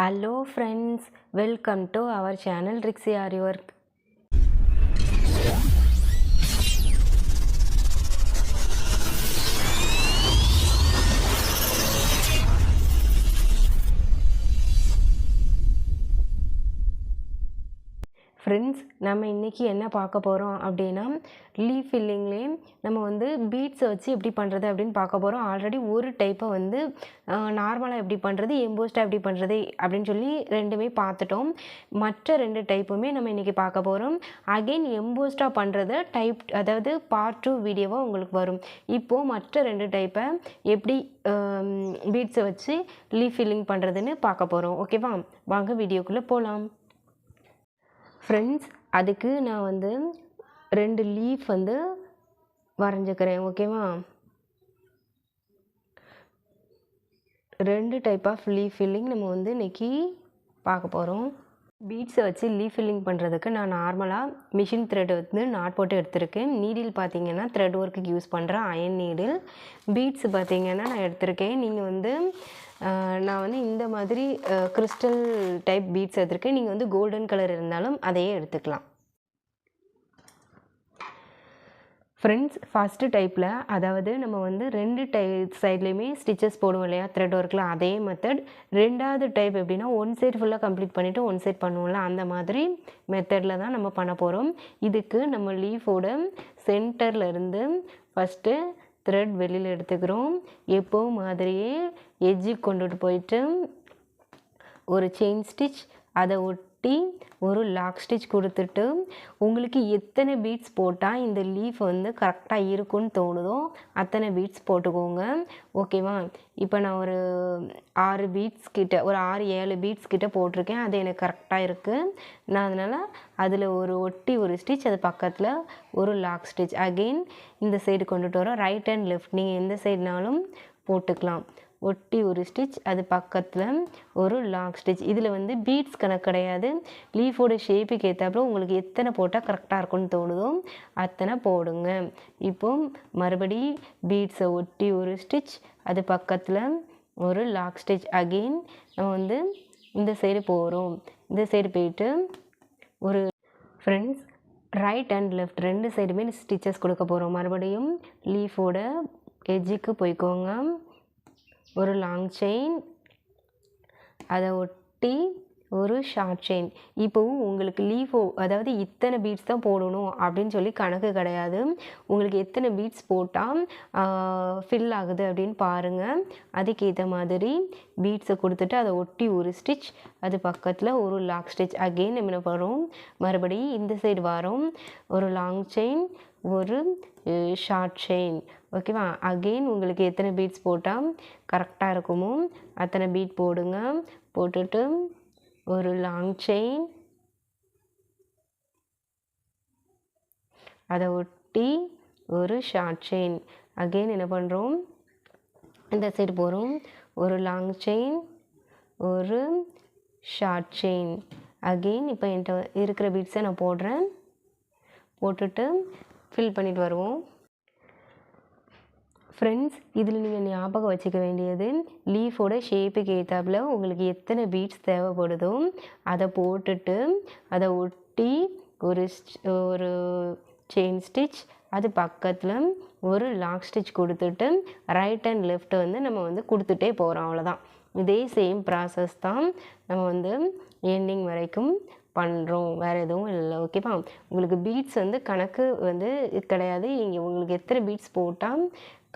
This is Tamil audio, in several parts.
Hello friends, welcome to our channel Rixi Artwork. Friends நம்ம இன்றைக்கி என்ன பார்க்க போகிறோம் அப்படின்னா லீஃப் ஃபில்லிங்லேயும் நம்ம வந்து பீட்ஸை வச்சு எப்படி பண்ணுறது அப்படின்னு பார்க்க போகிறோம் ஆல்ரெடி ஒரு டைப்பை வந்து நார்மலாக எப்படி பண்ணுறது எம்போஸ்டாக எப்படி பண்ணுறது அப்படின்னு சொல்லி ரெண்டுமே பார்த்துட்டோம் மற்ற ரெண்டு டைப்புமே நம்ம இன்றைக்கி பார்க்க போகிறோம் அகெயின் எம்போஸ்டாக பண்ணுறது டைப் அதாவது பார்ட் டூ வீடியோவாக உங்களுக்கு வரும் இப்போது மற்ற ரெண்டு டைப்பை எப்படி பீட்ஸை வச்சு லீஃப் ஃபில்லிங் பண்ணுறதுன்னு பார்க்க போகிறோம் ஓகேவா வாங்க வீடியோக்குள்ளே போகலாம் ஃப்ரெண்ட்ஸ் அதுக்கு நான் வந்து ரெண்டு லீஃப் வந்து வரைஞ்சிக்கிறேன் ஓகேவா ரெண்டு டைப் ஆஃப் லீஃப் ஃபில்லிங் நம்ம வந்து இன்றைக்கி பார்க்க போகிறோம் பீட்ஸை வச்சு லீஃப் ஃபில்லிங் பண்ணுறதுக்கு நான் நார்மலாக மிஷின் த்ரெட் வந்து நாட் போட்டு எடுத்திருக்கேன் நீடில் பார்த்தீங்கன்னா த்ரெட் ஒர்க்குக்கு யூஸ் பண்ணுறேன் அயன் நீடில் பீட்ஸ் பார்த்தீங்கன்னா நான் எடுத்திருக்கேன் நீங்கள் வந்து நான் வந்து இந்த மாதிரி கிறிஸ்டல் டைப் பீட்ஸ் எடுத்திருக்கேன் நீங்கள் வந்து கோல்டன் கலர் இருந்தாலும் அதையே எடுத்துக்கலாம் ஃப்ரெண்ட்ஸ் ஃபஸ்ட்டு டைப்பில் அதாவது நம்ம வந்து ரெண்டு டை சைட்லேயுமே ஸ்டிச்சஸ் போடுவோம் இல்லையா த்ரெட் ஒர்க்கில் அதே மெத்தட் ரெண்டாவது டைப் எப்படின்னா ஒன் சைடு ஃபுல்லாக கம்ப்ளீட் பண்ணிவிட்டு ஒன் சைட் பண்ணுவோம்ல அந்த மாதிரி மெத்தடில் தான் நம்ம பண்ண போகிறோம் இதுக்கு நம்ம லீஃபோட சென்டர்லேருந்து ஃபஸ்ட்டு த்ரெட் வெளியில் எடுத்துக்கிறோம் எப்போவும் மாதிரியே எஜ்ஜுக்கு கொண்டுட்டு போயிட்டு ஒரு செயின் ஸ்டிச் அதை ஒட் கட்டி ஒரு லாக் ஸ்டிச் கொடுத்துட்டு உங்களுக்கு எத்தனை பீட்ஸ் போட்டால் இந்த லீஃப் வந்து கரெக்டாக இருக்குன்னு தோணுதோ அத்தனை பீட்ஸ் போட்டுக்கோங்க ஓகேவா இப்போ நான் ஒரு ஆறு பீட்ஸ் கிட்ட ஒரு ஆறு ஏழு பீட்ஸ் கிட்ட போட்டிருக்கேன் அது எனக்கு கரெக்டாக இருக்குது நான் அதனால் அதில் ஒரு ஒட்டி ஒரு ஸ்டிச் அது பக்கத்தில் ஒரு லாக் ஸ்டிச் அகெயின் இந்த சைடு கொண்டுட்டு வரோம் ரைட் அண்ட் லெஃப்ட் நீங்கள் எந்த சைடுனாலும் போட்டுக்கலாம் ஒட்டி ஒரு ஸ்டிச் அது பக்கத்தில் ஒரு லாங் ஸ்டிச் இதில் வந்து பீட்ஸ் கணக்கு கிடையாது லீஃபோட ஷேப்புக்கு ஏற்றாப்புல உங்களுக்கு எத்தனை போட்டால் கரெக்டாக இருக்கும்னு தோணுதோ அத்தனை போடுங்க இப்போ மறுபடி பீட்ஸை ஒட்டி ஒரு ஸ்டிச் அது பக்கத்தில் ஒரு லாக் ஸ்டிச் அகெயின் நம்ம வந்து இந்த சைடு போகிறோம் இந்த சைடு போயிட்டு ஒரு ஃப்ரெண்ட்ஸ் ரைட் அண்ட் லெஃப்ட் ரெண்டு சைடுமே ஸ்டிச்சஸ் கொடுக்க போகிறோம் மறுபடியும் லீஃபோட எஜ்ஜுக்கு போய்க்கோங்க ஒரு லாங் செயின் அதை ஒட்டி ஒரு ஷார்ட் செயின் இப்போவும் உங்களுக்கு லீஃபோ அதாவது இத்தனை பீட்ஸ் தான் போடணும் அப்படின்னு சொல்லி கணக்கு கிடையாது உங்களுக்கு எத்தனை பீட்ஸ் போட்டால் ஃபில் ஆகுது அப்படின்னு பாருங்கள் அதுக்கேற்ற மாதிரி பீட்ஸை கொடுத்துட்டு அதை ஒட்டி ஒரு ஸ்டிச் அது பக்கத்தில் ஒரு லாங் ஸ்டிச் அகெயின் என்ன வரும் மறுபடியும் இந்த சைடு வரும் ஒரு லாங் செயின் ஒரு ஷார்ட் செயின் ஓகேவா அகெயின் உங்களுக்கு எத்தனை பீட்ஸ் போட்டால் கரெக்டாக இருக்குமோ அத்தனை பீட் போடுங்க போட்டுட்டு ஒரு லாங் செயின் அதை ஒட்டி ஒரு ஷார்ட் செயின் அகெயின் என்ன பண்ணுறோம் இந்த சைடு போகிறோம் ஒரு லாங் செயின் ஒரு ஷார்ட் செயின் அகெயின் இப்போ என்கிட்ட இருக்கிற பீட்ஸை நான் போடுறேன் போட்டுட்டு ஃபில் பண்ணிட்டு வருவோம் ஃப்ரெண்ட்ஸ் இதில் நீங்கள் ஞாபகம் வச்சுக்க வேண்டியது லீஃபோட ஷேப்புக்கு ஏற்றாப்புல உங்களுக்கு எத்தனை பீட்ஸ் தேவைப்படுதோ அதை போட்டுட்டு அதை ஒட்டி ஒரு ஒரு செயின் ஸ்டிச் அது பக்கத்தில் ஒரு லாக் ஸ்டிச் கொடுத்துட்டு ரைட் அண்ட் லெஃப்ட் வந்து நம்ம வந்து கொடுத்துட்டே போகிறோம் அவ்வளோதான் இதே சேம் ப்ராசஸ் தான் நம்ம வந்து எண்டிங் வரைக்கும் பண்ணுறோம் வேறு எதுவும் இல்லை ஓகேவா உங்களுக்கு பீட்ஸ் வந்து கணக்கு வந்து கிடையாது நீங்கள் உங்களுக்கு எத்தனை பீட்ஸ் போட்டால்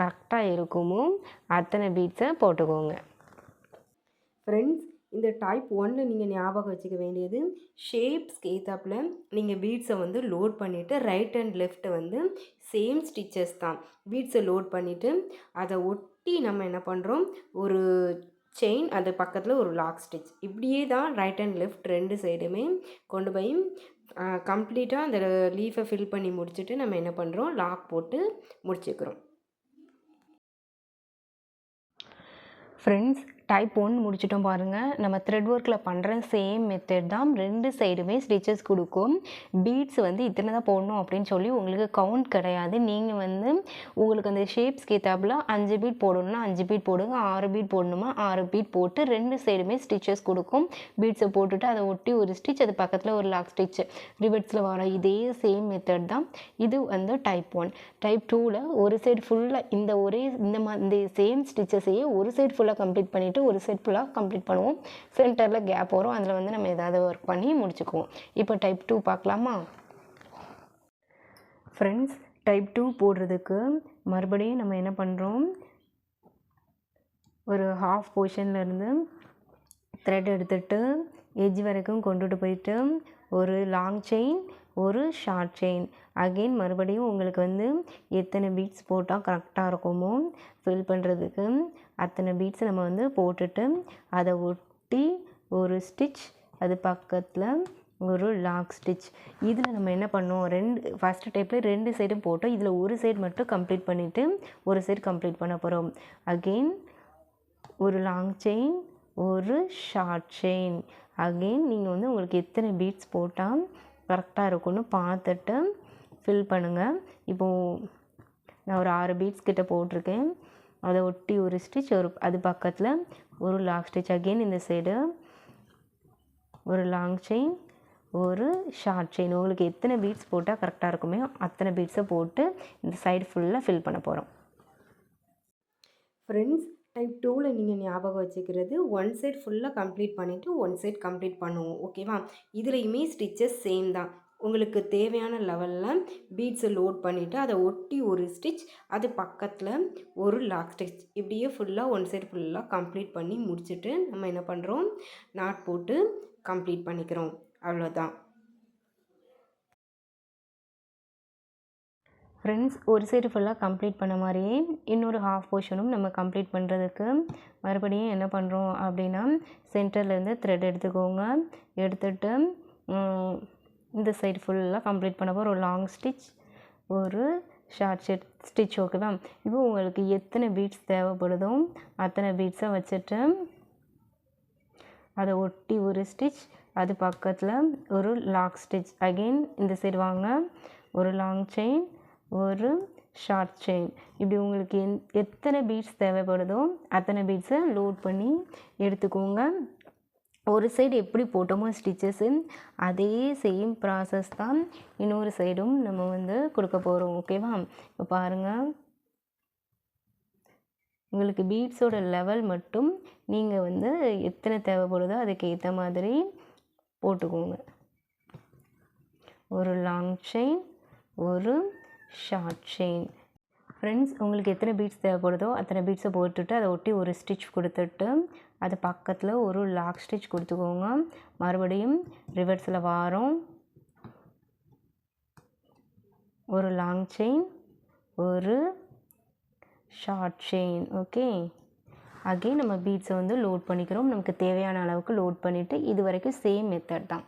கரெக்டாக இருக்குமோ அத்தனை பீட்ஸை போட்டுக்கோங்க ஃப்ரெண்ட்ஸ் இந்த டைப் ஒன்னில் நீங்கள் ஞாபகம் வச்சுக்க வேண்டியது ஷேப்ஸ்க்கு கேத்தாப்பில் நீங்கள் பீட்ஸை வந்து லோட் பண்ணிவிட்டு ரைட் அண்ட் லெஃப்ட்டை வந்து சேம் ஸ்டிச்சஸ் தான் பீட்ஸை லோட் பண்ணிவிட்டு அதை ஒட்டி நம்ம என்ன பண்ணுறோம் ஒரு செயின் அது பக்கத்தில் ஒரு லாக் ஸ்டிச் இப்படியே தான் ரைட் அண்ட் லெஃப்ட் ரெண்டு சைடுமே கொண்டு போய் கம்ப்ளீட்டாக அந்த லீஃபை ஃபில் பண்ணி முடிச்சுட்டு நம்ம என்ன பண்ணுறோம் லாக் போட்டு முடிச்சுக்கிறோம் फ्रेंड्स டைப் ஒன் முடிச்சிட்டோம் பாருங்கள் நம்ம த்ரெட் ஒர்க்கில் பண்ணுற சேம் மெத்தட் தான் ரெண்டு சைடுமே ஸ்டிச்சஸ் கொடுக்கும் பீட்ஸ் வந்து இத்தனை தான் போடணும் அப்படின்னு சொல்லி உங்களுக்கு கவுண்ட் கிடையாது நீங்கள் வந்து உங்களுக்கு அந்த ஷேப்ஸ்க்கு ஏற்றாப்புல அஞ்சு பீட் போடணும்னா அஞ்சு பீட் போடுங்க ஆறு பீட் போடணுமா ஆறு பீட் போட்டு ரெண்டு சைடுமே ஸ்டிச்சஸ் கொடுக்கும் பீட்ஸை போட்டுட்டு அதை ஒட்டி ஒரு ஸ்டிச் அது பக்கத்தில் ஒரு லாக் ஸ்டிச் ரிவர்ட்ஸில் வர இதே சேம் மெத்தட் தான் இது வந்து டைப் ஒன் டைப் டூவில் ஒரு சைடு ஃபுல்லாக இந்த ஒரே இந்த மாதிரி சேம் ஸ்டிச்சஸையே ஒரு சைடு ஃபுல்லாக கம்ப்ளீட் பண்ணிவிட்டு வந்துட்டு ஒரு செட் ஃபுல்லாக கம்ப்ளீட் பண்ணுவோம் சென்டரில் கேப் வரும் அதில் வந்து நம்ம ஏதாவது ஒர்க் பண்ணி முடிச்சுக்குவோம் இப்போ டைப் டூ பார்க்கலாமா ஃப்ரெண்ட்ஸ் டைப் டூ போடுறதுக்கு மறுபடியும் நம்ம என்ன பண்ணுறோம் ஒரு ஹாஃப் போர்ஷன்லேருந்து த்ரெட் எடுத்துகிட்டு எஜ் வரைக்கும் கொண்டுட்டு போயிட்டு ஒரு லாங் செயின் ஒரு ஷார்ட் செயின் அகெயின் மறுபடியும் உங்களுக்கு வந்து எத்தனை பீட்ஸ் போட்டால் கரெக்டாக இருக்குமோ ஃபில் பண்ணுறதுக்கு அத்தனை பீட்ஸை நம்ம வந்து போட்டுட்டு அதை ஒட்டி ஒரு ஸ்டிச் அது பக்கத்தில் ஒரு லாக் ஸ்டிச் இதில் நம்ம என்ன பண்ணோம் ரெண்டு ஃபஸ்ட் டைப்பில் ரெண்டு சைடும் போட்டோம் இதில் ஒரு சைடு மட்டும் கம்ப்ளீட் பண்ணிவிட்டு ஒரு சைடு கம்ப்ளீட் பண்ண போகிறோம் அகெயின் ஒரு லாங் செயின் ஒரு ஷார்ட் செயின் அகெயின் நீங்கள் வந்து உங்களுக்கு எத்தனை பீட்ஸ் போட்டால் கரெக்டாக இருக்குன்னு பார்த்துட்டு ஃபில் பண்ணுங்கள் இப்போது நான் ஒரு ஆறு பீட்ஸ் கிட்டே போட்டிருக்கேன் அதை ஒட்டி ஒரு ஸ்டிச் ஒரு அது பக்கத்தில் ஒரு லாங் ஸ்டிச் அகெயின் இந்த சைடு ஒரு லாங் செயின் ஒரு ஷார்ட் செயின் உங்களுக்கு எத்தனை பீட்ஸ் போட்டால் கரெக்டாக இருக்குமே அத்தனை பீட்ஸை போட்டு இந்த சைடு ஃபுல்லாக ஃபில் பண்ண போகிறோம் ஃப்ரெண்ட்ஸ் டைப் டூவில் நீங்கள் ஞாபகம் வச்சுக்கிறது ஒன் சைட் ஃபுல்லாக கம்ப்ளீட் பண்ணிவிட்டு ஒன் சைட் கம்ப்ளீட் பண்ணுவோம் ஓகேவா இதுலேயுமே ஸ்டிச்சஸ் சேம் தான் உங்களுக்கு தேவையான லெவலில் பீட்ஸை லோட் பண்ணிவிட்டு அதை ஒட்டி ஒரு ஸ்டிச் அது பக்கத்தில் ஒரு லாக் ஸ்டிச் இப்படியே ஃபுல்லாக ஒன் சைடு ஃபுல்லாக கம்ப்ளீட் பண்ணி முடிச்சுட்டு நம்ம என்ன பண்ணுறோம் நாட் போட்டு கம்ப்ளீட் பண்ணிக்கிறோம் அவ்வளோதான் ஃப்ரெண்ட்ஸ் ஒரு சைடு ஃபுல்லாக கம்ப்ளீட் பண்ண மாதிரியே இன்னொரு ஹாஃப் போர்ஷனும் நம்ம கம்ப்ளீட் பண்ணுறதுக்கு மறுபடியும் என்ன பண்ணுறோம் அப்படின்னா சென்டர்லேருந்து த்ரெட் எடுத்துக்கோங்க எடுத்துட்டு இந்த சைடு ஃபுல்லாக கம்ப்ளீட் பண்ணப்போ ஒரு லாங் ஸ்டிச் ஒரு ஷார்ட் ஷெட் ஸ்டிச் ஓகே தான் இப்போ உங்களுக்கு எத்தனை பீட்ஸ் தேவைப்படுதோ அத்தனை பீட்ஸை வச்சுட்டு அதை ஒட்டி ஒரு ஸ்டிச் அது பக்கத்தில் ஒரு லாக் ஸ்டிச் அகெயின் இந்த சைடு வாங்க ஒரு லாங் செயின் ஒரு ஷார்ட் செயின் இப்படி உங்களுக்கு எந் எத்தனை பீட்ஸ் தேவைப்படுதோ அத்தனை பீட்ஸை லோட் பண்ணி எடுத்துக்கோங்க ஒரு சைடு எப்படி போட்டோமோ ஸ்டிச்சஸ்ஸு அதே சேம் ப்ராசஸ் தான் இன்னொரு சைடும் நம்ம வந்து கொடுக்க போகிறோம் ஓகேவா இப்போ பாருங்கள் உங்களுக்கு பீட்ஸோட லெவல் மட்டும் நீங்கள் வந்து எத்தனை தேவைப்படுதோ அதுக்கு ஏற்ற மாதிரி போட்டுக்கோங்க ஒரு லாங் செயின் ஒரு ஷார்ட் செயின் ஃப்ரெண்ட்ஸ் உங்களுக்கு எத்தனை பீட்ஸ் தேவைப்படுதோ அத்தனை பீட்ஸை போட்டுட்டு அதை ஒட்டி ஒரு ஸ்டிச் கொடுத்துட்டு அது பக்கத்தில் ஒரு லாக் ஸ்டிச் கொடுத்துக்கோங்க மறுபடியும் ரிவர்ஸில் வாரம் ஒரு லாங் செயின் ஒரு ஷார்ட் செயின் ஓகே அகெயின் நம்ம பீட்ஸை வந்து லோட் பண்ணிக்கிறோம் நமக்கு தேவையான அளவுக்கு லோட் பண்ணிவிட்டு இது வரைக்கும் சேம் மெத்தட் தான்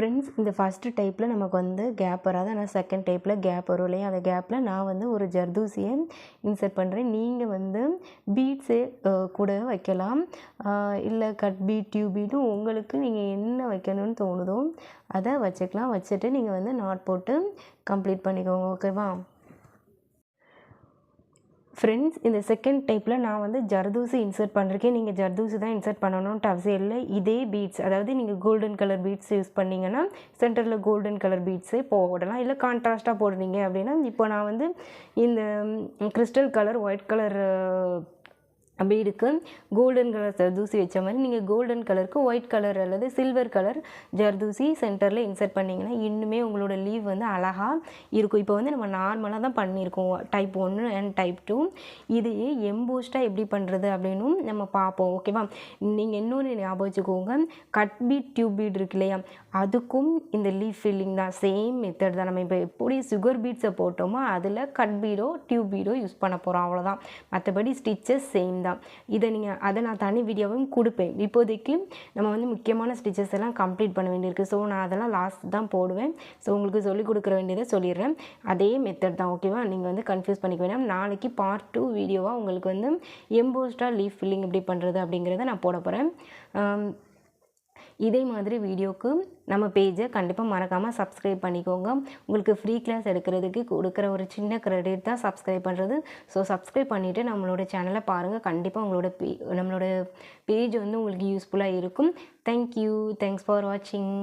ஃப்ரெண்ட்ஸ் இந்த ஃபஸ்ட்டு டைப்பில் நமக்கு வந்து கேப் வராது ஆனால் செகண்ட் டைப்பில் கேப் வரும் இல்லையா அந்த கேப்பில் நான் வந்து ஒரு ஜர்தூசியை இன்சர்ட் பண்ணுறேன் நீங்கள் வந்து பீட்ஸு கூட வைக்கலாம் இல்லை கட் பீட் டியூப் பீட்டும் உங்களுக்கு நீங்கள் என்ன வைக்கணும்னு தோணுதோ அதை வச்சுக்கலாம் வச்சுட்டு நீங்கள் வந்து நாட் போட்டு கம்ப்ளீட் பண்ணிக்கோங்க ஓகேவா ஃப்ரெண்ட்ஸ் இந்த செகண்ட் டைப்பில் நான் வந்து ஜர்தூசி இன்சர்ட் பண்ணுறேன் நீங்கள் ஜர்தூசி தான் இன்சர்ட் பண்ணணும்ட்டு அவசியம் இல்லை இதே பீட்ஸ் அதாவது நீங்கள் கோல்டன் கலர் பீட்ஸ் யூஸ் பண்ணிங்கன்னா சென்டரில் கோல்டன் கலர் பீட்ஸே போடலாம் இல்லை கான்ட்ராஸ்ட்டாக போடுறீங்க அப்படின்னா இப்போ நான் வந்து இந்த கிறிஸ்டல் கலர் ஒயிட் கலர் பீடுக்கு கோல்டன் கலர் ஜர்தூசி வச்ச மாதிரி நீங்கள் கோல்டன் கலருக்கு ஒயிட் கலர் அல்லது சில்வர் கலர் ஜர்தூசி சென்டரில் இன்சர்ட் பண்ணிங்கன்னா இன்னுமே உங்களோட லீவ் வந்து அழகாக இருக்கும் இப்போ வந்து நம்ம நார்மலாக தான் பண்ணியிருக்கோம் டைப் ஒன்று அண்ட் டைப் டூ இது எம்போஸ்டாக எப்படி பண்ணுறது அப்படின்னும் நம்ம பார்ப்போம் ஓகேவா நீங்கள் இன்னொன்று ஞாபகம் வச்சுக்கோங்க கட் பீட் டியூப் பீட் இருக்கு இல்லையா அதுக்கும் இந்த லீஃப் ஃபில்லிங் தான் சேம் மெத்தட் தான் நம்ம இப்போ எப்படி சுகர் பீட்ஸை போட்டோமோ அதில் கட் பீடோ டியூப் பீடோ யூஸ் பண்ண போகிறோம் அவ்வளோதான் மற்றபடி ஸ்டிச்சஸ் சேம் தான் தான் இதை நீங்கள் அதை நான் தனி வீடியோவும் கொடுப்பேன் இப்போதைக்கு நம்ம வந்து முக்கியமான ஸ்டிச்சஸ் எல்லாம் கம்ப்ளீட் பண்ண வேண்டியிருக்கு ஸோ நான் அதெல்லாம் லாஸ்ட் தான் போடுவேன் ஸோ உங்களுக்கு சொல்லிக் கொடுக்குற வேண்டியதை சொல்லிடுறேன் அதே மெத்தட் தான் ஓகேவா நீங்கள் வந்து கன்ஃபியூஸ் பண்ணிக்க வேணாம் நாளைக்கு பார்ட் டூ வீடியோவாக உங்களுக்கு வந்து எம்போஸ்டாக லீஃப் ஃபில்லிங் எப்படி பண்ணுறது அப்படிங்கிறத நான் போட போகிறேன் இதே மாதிரி வீடியோக்கு நம்ம பேஜை கண்டிப்பாக மறக்காமல் சப்ஸ்கிரைப் பண்ணிக்கோங்க உங்களுக்கு ஃப்ரீ கிளாஸ் எடுக்கிறதுக்கு கொடுக்குற ஒரு சின்ன க்ரெடிட் தான் சப்ஸ்கிரைப் பண்ணுறது ஸோ சப்ஸ்கிரைப் பண்ணிவிட்டு நம்மளோட சேனலை பாருங்கள் கண்டிப்பாக உங்களோட பே நம்மளோட பேஜ் வந்து உங்களுக்கு யூஸ்ஃபுல்லாக இருக்கும் தேங்க்யூ தேங்க்ஸ் ஃபார் வாட்சிங்